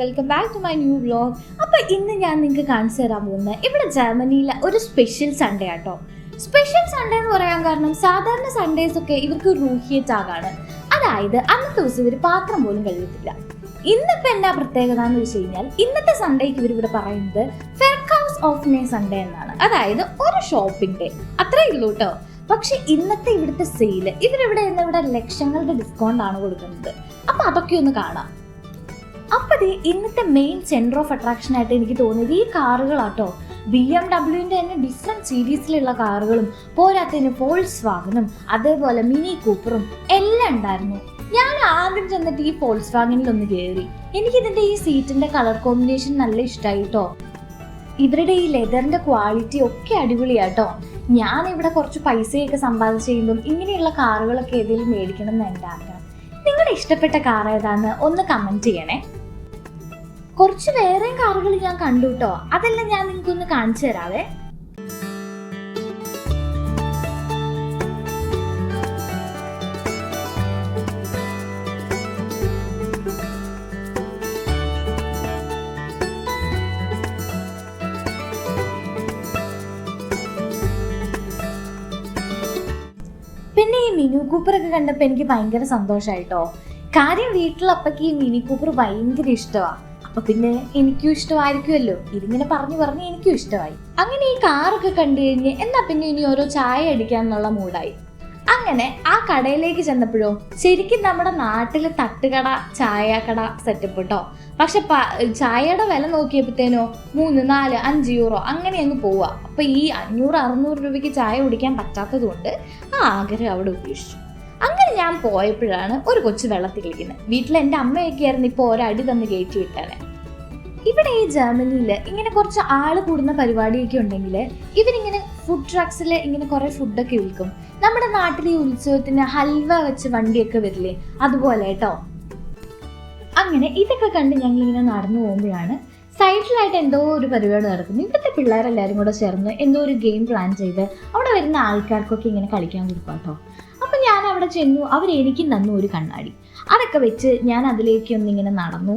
Welcome back to my new vlog അപ്പോൾ ഇന്ന് ഞാൻ നിങ്ങൾക്ക് കാണിച്ചു തരാൻ പോകുന്നത് ഇവിടെ ജർമ്മനിയിലെ ഒരു സ്പെഷ്യൽ സൺഡേ ആട്ടോ. സ്പെഷ്യൽ സൺഡേ എന്ന് പറയാൻ കാരണം സാധാരണ സൺഡേസ് ഒക്കെ ഇവർക്ക് റൂഹിയറ്റ് ആകാണ് അതായത് അന്നത്തെ ദിവസം ഇവർ പാത്രം പോലും കഴുകത്തില്ല. ഇന്നിപ്പോൾ എന്താ പ്രത്യേകത എന്ന് വെച്ച് കഴിഞ്ഞാൽ ഇന്നത്തെ സൺഡേക്ക് ഇവർ ഇവിടെ പറയുന്നത് ഫെർക്കൗസ് ഓഫ് നേ സൺഡേ എന്നാണ്. അതായത് ഒരു ഷോപ്പിംഗ് ഡേ അത്രേ ഉള്ളൂ കേട്ടോ പക്ഷെ ഇന്നത്തെ ഇവിടുത്തെ സെയിൽ ഇവരിവിടെ ഇന്ന് ഇവിടെ ലക്ഷങ്ങളുടെ ഡിസ്കൗണ്ട് ആണ് കൊടുക്കുന്നത്. അപ്പൊ അതൊക്കെ ഒന്ന് കാണാം. അപ്പൊ ദേ ഇന്നത്തെ മെയിൻ സെന്റർ ഓഫ് അട്രാക്ഷൻ ആയിട്ട് എനിക്ക് തോന്നിയത് ഈ കാറുകളാട്ടോ. ബി എം ഡബ്ല്യുവിന്റെ തന്നെ ഡിഫറെന്റ് സീരീസിലുള്ള കാറുകളും പോരാത്തതിന് ഫോൾസ് വാഗനും അതേപോലെ മിനി കൂപ്പറും എല്ലാം ഉണ്ടായിരുന്നു. ഞാൻ ആദ്യം ചെന്നിട്ട് ഈ ഫോൾസ് വാഗനിൽ ഒന്ന് കയറി എനിക്കിതിന്റെ ഈ സീറ്റിന്റെ കളർ കോമ്പിനേഷൻ നല്ല ഇഷ്ടമായി കേട്ടോ ഇവരുടെ ഈ ലെതറിന്റെ ക്വാളിറ്റി ഒക്കെ അടിപൊളിയാട്ടോ. ഞാൻ ഇവിടെ കുറച്ച് പൈസയൊക്കെ സമ്പാദിച്ച് കഴിയുമ്പം ഇങ്ങനെയുള്ള കാറുകളൊക്കെ ഏതെങ്കിലും മേടിക്കണം എന്ന് എന്റെ ആഗ്രഹം. നിങ്ങളുടെ ഇഷ്ടപ്പെട്ട കാർ ഏതാന്ന് ഒന്ന് കമന്റ് ചെയ്യണേ. കുറച്ച് വേറെയും കാറുകൾ ഞാൻ കണ്ടു കേട്ടോ അതെല്ലാം ഞാൻ നിങ്ങൾക്ക് ഒന്ന് കാണിച്ചു തരാവേ. പിന്നെ ഈ മിനി കൂപ്പറൊക്കെ കണ്ടപ്പോൾ എനിക്ക് ഭയങ്കര സന്തോഷമായിട്ടോ കാര്യം വീട്ടിലപ്പക്ക് ഈ മിനി കൂപ്പർ ഭയങ്കര ഇഷ്ടമാണ് അപ്പൊ പിന്നെ എനിക്കും ഇഷ്ടമായിരിക്കുമല്ലോ. ഇതിങ്ങനെ പറഞ്ഞു പറഞ്ഞ് എനിക്കും ഇഷ്ടമായി. അങ്ങനെ ഈ കാറൊക്കെ കണ്ടു കഴിഞ്ഞ് എന്നാ പിന്നെ ഇനി ഓരോ ചായ അടിക്കാന്നുള്ള മൂടായി അങ്ങനെ ആ കടയിലേക്ക് ചെന്നപ്പോഴോ ശരിക്കും നമ്മുടെ നാട്ടിലെ തട്ടുകട ചായക്കട സെറ്റപ്പ് കേട്ടോ പക്ഷെ ചായയുടെ വില നോക്കിയപ്പോഴത്തേനോ മൂന്ന് നാല് അഞ്ച് യൂറോ അങ്ങനെ അങ്ങ് പോവുക. അപ്പൊ ഈ അഞ്ഞൂറ് അറുന്നൂറ് രൂപയ്ക്ക് ചായ കുടിക്കാൻ പറ്റാത്തത് കൊണ്ട് ആ ആഗ്രഹം അവിടെ ഉപേക്ഷിച്ചു. അങ്ങനെ ഞാൻ പോയപ്പോഴാണ് ഒരു കൊച്ചു വെള്ളത്തിൽ കളിക്കുന്നത് വീട്ടിൽ എന്റെ അമ്മയൊക്കെ ആയിരുന്നു ഇപ്പോൾ ഒരടി തന്ന് കയറ്റി വിട്ടാണ് ഇവിടെ ഈ ജർമ്മനിയിൽ ഇങ്ങനെ കുറച്ച് ആൾ കൂടുന്ന പരിപാടിയൊക്കെ ഉണ്ടെങ്കിൽ ഇവരിങ്ങനെ ഫുഡ് ട്രക്സിൽ ഇങ്ങനെ കുറേ ഫുഡൊക്കെ വിൽക്കും. നമ്മുടെ നാട്ടിൽ ഈ ഉത്സവത്തിന് ഹൽവ വെച്ച് വണ്ടിയൊക്കെ വരില്ലേ? അതുപോലെ കേട്ടോ. അങ്ങനെ ഇതൊക്കെ കണ്ട് ഞങ്ങൾ ഇങ്ങനെ നടന്നു പോകുമ്പോഴാണ് സൈഡിലായിട്ട് എന്തോ ഒരു പരിപാടി നടക്കുന്നു. ഇവിടുത്തെ പിള്ളേരെല്ലാവരും കൂടെ ചേർന്ന് എന്തോ ഒരു ഗെയിം പ്ലാൻ ചെയ്ത് അവിടെ വരുന്ന ആൾക്കാർക്കൊക്കെ ഇങ്ങനെ കളിക്കാൻ കൊടുക്കാം കേട്ടോ. അപ്പം ഞാൻ അവിടെ ചെന്നു. അവർ എനിക്കും തന്നു ഒരു കണ്ണാടി. അതൊക്കെ വെച്ച് ഞാൻ അതിലേക്ക് ഒന്നിങ്ങനെ നടന്നു.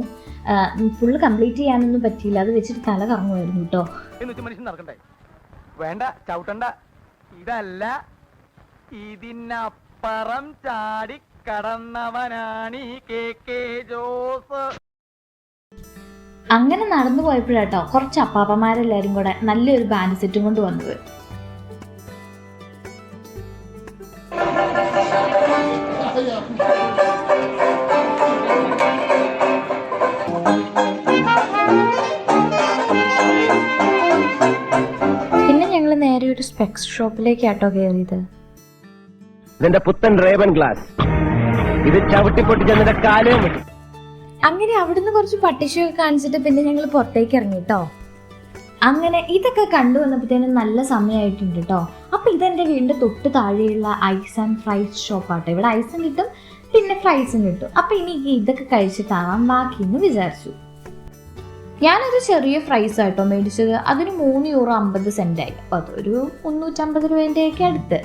ഫുള്ള് കംപ്ലീറ്റ് ചെയ്യാനൊന്നും പറ്റിയില്ല. അത് വെച്ചിട്ട് തല കറങ്ങുമായിരുന്നു കേട്ടോ. വേണ്ട ചവിട്ടണ്ട. ഇതല്ല. ഇതിനപ്പുറം ചാടി കടന്നവനാണ് ഈ കെ കെ ജോസ്. അങ്ങനെ നടന്നു പോയപ്പോഴാട്ടോ കുറച്ച് അപ്പാപ്പന്മാരെല്ലാവരും കൂടെ നല്ലൊരു ബാൻഡ് സെറ്റും കൊണ്ട് വന്നത്. നേരെ ഒരു സ്പെക്സ് ഷോപ്പിലേക്കാട്ടോ കയറിയത് നിന്റെ പുത്തൻ റേവൻ ഗ്ലാസ് ഇത് ചവിട്ടിപ്പൊട്ടി ചെന്നിന്റെ കാലവും വെട്ടി. അങ്ങനെ അവിടുന്ന് കുറച്ച് പട്ടിഷയൊക്കെ കാണിച്ചിട്ട് പിന്നെ ഞങ്ങൾ പുറത്തേക്ക് ഇറങ്ങി കേട്ടോ അങ്ങനെ ഇതൊക്കെ കണ്ടു വന്നപ്പോഴത്തേനും നല്ല സമയമായിട്ടുണ്ട് കേട്ടോ അപ്പൊ ഇതെന്റെ വീടിന്റെ തൊട്ട് താഴെയുള്ള ഐസ് ആൻഡ് ഫ്രൈസ് ഷോപ്പാട്ടോ ഇവിടെ ഐസും കിട്ടും പിന്നെ ഫ്രൈസും കിട്ടും. അപ്പൊ ഇനി ഇതൊക്കെ കഴിച്ചിട്ടാവാം ബാക്കിന്ന് വിചാരിച്ചു. ഞാനൊരു ചെറിയ ഫ്രൈസ് ആട്ടോ മേടിച്ചത്. അതിന് മൂന്ന് യൂറോ അമ്പത് സെന്റായി അപ്പോൾ അതൊരു മുന്നൂറ്റമ്പത് രൂപേന്റെയൊക്കെ അടുത്ത്.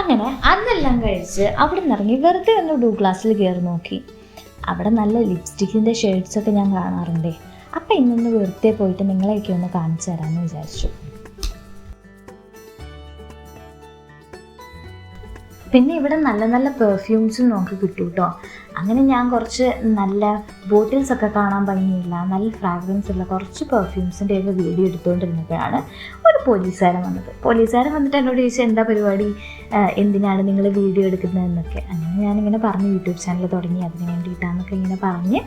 അങ്ങനെ അതെല്ലാം കഴിച്ച് അവിടെ നിന്ന് ഇറങ്ങി വെറുതെ ഒന്ന് ഡൂ ക്ലാസ്സിൽ കയറി നോക്കി. അവിടെ നല്ല ലിപ്സ്റ്റിക്കിന്റെ ഷെയ്ഡ്സൊക്കെ ഞാൻ കാണാറുണ്ടേ. അപ്പം ഇന്നൊന്ന് വെറുതെ പോയിട്ട് നിങ്ങളെയൊക്കെ ഒന്ന് കാണിച്ചു തരാമെന്ന് വിചാരിച്ചു. പിന്നെ ഇവിടെ നല്ല നല്ല പെർഫ്യൂംസും നമുക്ക് കിട്ടും കേട്ടോ അങ്ങനെ ഞാൻ കുറച്ച് നല്ല ബോട്ടിൽസ് ഒക്കെ കാണാൻ ഭംഗിയില്ല നല്ല ഫ്രാഗ്രൻസ് ഉള്ള കുറച്ച് പെർഫ്യൂംസിന്റെ ഒക്കെ വീഡിയോ എടുത്തുകൊണ്ടിരുന്നപ്പോഴാണ് ഒരു പോലീസുകാരൻ വന്നത്. പോലീസുകാരൻ വന്നിട്ട് എന്നോട് ചോദിച്ചാൽ എന്താ പരിപാടി? എന്തിനാണ് നിങ്ങൾ വീഡിയോ എടുക്കുന്നതെന്നൊക്കെ അങ്ങനെ ഞാനിങ്ങനെ പറഞ്ഞു യൂട്യൂബ് ചാനൽ തുടങ്ങി. അതിന് വേണ്ടിയിട്ടാന്നൊക്കെ ഇങ്ങനെ പറഞ്ഞ്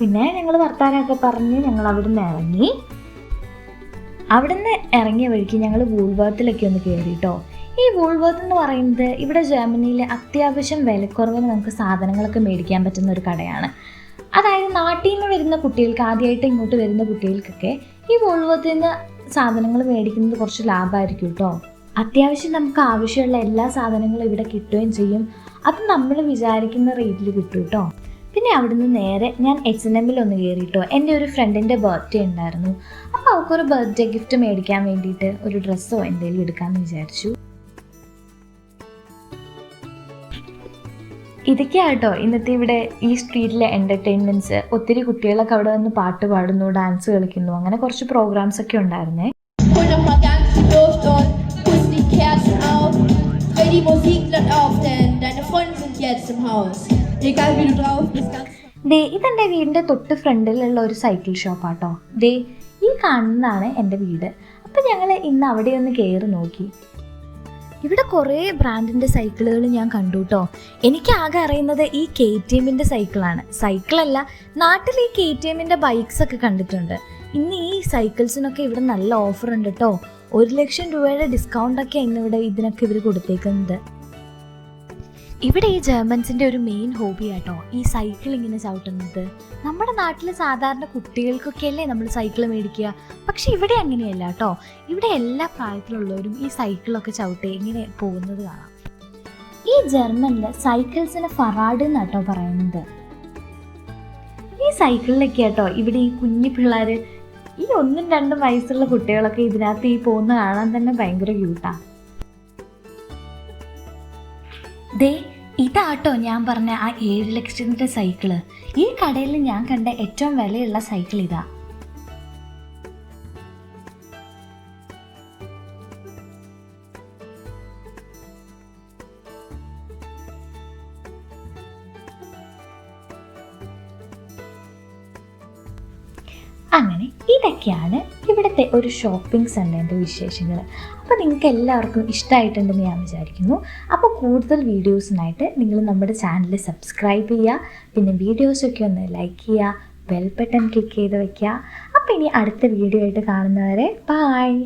പിന്നെ ഞങ്ങൾ വർത്താനമൊക്കെ പറഞ്ഞ് ഞങ്ങൾ അവിടുന്ന് ഇറങ്ങി. അവിടുന്ന് ഇറങ്ങിയ വഴിക്ക് ഞങ്ങൾ വൂൾവർത്തിലൊക്കെ ഒന്ന് കയറി കേട്ടോ ഈ വൂൾവർത്ത് എന്ന് പറയുന്നത് ഇവിടെ ജർമ്മനിയിലെ അത്യാവശ്യം വിലക്കുറവിന് നമുക്ക് സാധനങ്ങളൊക്കെ മേടിക്കാൻ പറ്റുന്ന ഒരു കടയാണ്. അതായത് നാട്ടിൽ നിന്ന് വരുന്ന കുട്ടികൾക്ക് ആദ്യമായിട്ട് ഇങ്ങോട്ട് വരുന്ന കുട്ടികൾക്കൊക്കെ ഈ വൂൾവർത്തിൽ നിന്ന് സാധനങ്ങൾ മേടിക്കുന്നത് കുറച്ച് ലാഭമായിരിക്കും കേട്ടോ അത്യാവശ്യം നമുക്ക് ആവശ്യമുള്ള എല്ലാ സാധനങ്ങളും ഇവിടെ കിട്ടുകയും ചെയ്യും. അത് നമ്മൾ വിചാരിക്കുന്ന റേറ്റിൽ കിട്ടും കേട്ടോ പിന്നെ അവിടുന്ന് നേരെ ഞാൻ എച്ച് എൻ എമ്മിൽ ഒന്ന് കയറിയിട്ടോ എന്റെ ഒരു ഫ്രണ്ടിന്റെ ബർത്ത്ഡേ ഉണ്ടായിരുന്നു. അപ്പോൾ അവൾക്കൊരു ബർത്ത്ഡേ ഗിഫ്റ്റ് മേടിക്കാൻ വേണ്ടിയിട്ട് ഒരു ഡ്രസ്സോ എന്തെങ്കിലും എടുക്കാമെന്ന് വിചാരിച്ചു. ഇതൊക്കെയാ കേട്ടോ ഇന്നത്തെ ഇവിടെ ഈ സ്ട്രീറ്റിലെ എന്റർടൈൻമെന്റ്സ് ഒത്തിരി കുട്ടികളൊക്കെ അവിടെ വന്ന് പാട്ട് പാടുന്നു ഡാൻസ് കളിക്കുന്നു. അങ്ങനെ കുറച്ച് പ്രോഗ്രാംസ് ഒക്കെ ഉണ്ടായിരുന്നേ. ദേ ഇതെന്റെ വീടിന്റെ തൊട്ട് ഫ്രണ്ടിലുള്ള ഒരു സൈക്കിൾ ഷോപ്പാട്ടോ ദേ ഈ കാണുന്നതാണ് എന്റെ വീട്. അപ്പം ഞങ്ങൾ ഇന്ന് അവിടെ ഒന്ന് കയറി നോക്കി. ഇവിടെ കുറേ ബ്രാൻഡിന്റെ സൈക്കിളുകൾ ഞാൻ കണ്ടു കേട്ടോ എനിക്ക് ആകെ അറിയുന്നത് ഈ കെ ടി എമ്മിന്റെ സൈക്കിളാണ് സൈക്കിളല്ല നാട്ടിൽ ഈ കെ ടി എമ്മിന്റെ ബൈക്സ് ഒക്കെ കണ്ടിട്ടുണ്ട്. ഇന്ന് ഈ സൈക്കിൾസിനൊക്കെ ഇവിടെ നല്ല ഓഫർ ഉണ്ട് കേട്ടോ ഒരു ലക്ഷം രൂപയുടെ ഡിസ്കൗണ്ട് ഒക്കെ ഇന്ന് ഇവിടെ ഇതിനൊക്കെ ഇവർ കൊടുത്തേക്കുന്നത് ഇവിടെ ഈ ജർമ്മൻസിന്റെ ഒരു മെയിൻ ഹോബി ആട്ടോ ഈ സൈക്കിൾ ഇങ്ങനെ ചവിട്ടുന്നത്. നമ്മുടെ നാട്ടിൽ സാധാരണ കുട്ടികൾക്കൊക്കെ അല്ലേ നമ്മൾ സൈക്കിൾ മേടിക്കുക. പക്ഷെ ഇവിടെ അങ്ങനെയല്ല കേട്ടോ. ഇവിടെ എല്ലാ പ്രായത്തിലുള്ളവരും ഈ സൈക്കിളൊക്കെ ചവിട്ടി ഇങ്ങനെ പോകുന്നത് കാണാം. ഈ ജർമ്മനിൽ സൈക്കിൾസിന് ഫറാഡ് എന്നാട്ടോ പറയുന്നത്. ഈ സൈക്കിളിലൊക്കെ കേട്ടോ ഇവിടെ ഈ കുഞ്ഞു പിള്ളേർ ഈ ഒന്നും രണ്ടും വയസ്സുള്ള കുട്ടികളൊക്കെ ഇതിനകത്ത് ഈ പോകുന്ന കാണാൻ തന്നെ ഭയങ്കര ക്യൂട്ടാ ദേ ഇതാട്ടോ ഞാൻ പറഞ്ഞ ആ ഏഴ് ലക്ഷത്തിന്റെ സൈക്കിൾ. ഈ കടയിൽ ഞാൻ കണ്ട ഏറ്റവും വിലയുള്ള സൈക്കിൾ ഇതാ. അങ്ങനെ ഇതൊക്കെയാണ് ഇവിടുത്തെ ഒരു ഷോപ്പിംഗ് സെന്ററിന്റെ വിശേഷങ്ങൾ. അപ്പോൾ നിങ്ങൾക്ക് എല്ലാവർക്കും ഇഷ്ടമായിട്ടുണ്ടെന്ന് ഞാൻ വിചാരിക്കുന്നു. അപ്പോൾ കൂടുതൽ വീഡിയോസിനായിട്ട് നിങ്ങൾ നമ്മുടെ ചാനൽ സബ്സ്ക്രൈബ് ചെയ്യുക. പിന്നെ വീഡിയോസൊക്കെ ഒന്ന് ലൈക്ക് ചെയ്യുക. ബെൽ ബട്ടൺ ക്ലിക്ക് ചെയ്ത് വയ്ക്കുക അപ്പോൾ ഇനി അടുത്ത വീഡിയോ ആയിട്ട് കാണുന്നവരെ ബായ്